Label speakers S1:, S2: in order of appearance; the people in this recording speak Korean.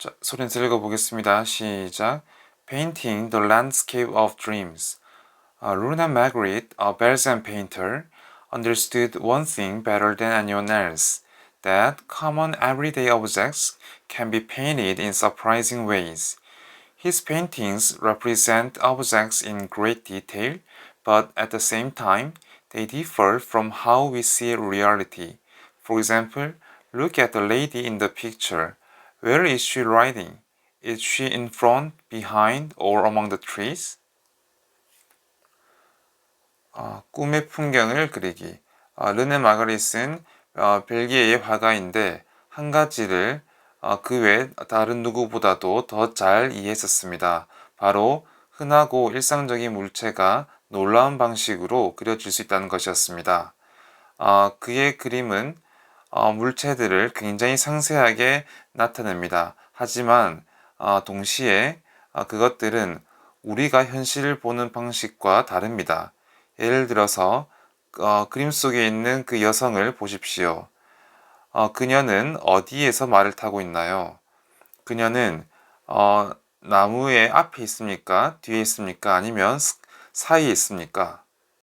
S1: 자, 소리내서 읽어보겠습니다. 시작. Painting the landscape of dreams. Uh, Luna Magritte, a Belgian painter, understood one thing better than anyone else that common everyday objects can be painted in surprising ways. His paintings represent objects in great detail, but at the same time, they differ from how we see reality. For example, look at the lady in the picture. Where is she riding? Is she in front, behind, or among the trees? 어, 꿈의 풍경을 그리기. 어, 르네 마그리스는 어, 벨기에의 화가인데 한 가지를 어, 그외 다른 누구보다도 더 잘 이해했었습니다. 바로 흔하고 일상적인 물체가 놀라운 방식으로 그려질 수 있다는 것이었습니다. 어, 그의 그림은 어, 물체들을 굉장히 상세하게 나타냅니다. 하지만 어, 동시에 어, 그것들은 우리가 현실을 보는 방식과 다릅니다. 예를 들어서 어, 그림 속에 있는 그 여성을 보십시오. 어, 그녀는 어디에서 말을 타고 있나요? 그녀는 어, 나무의 앞에 있습니까? 뒤에 있습니까? 아니면 스- 사이에 있습니까?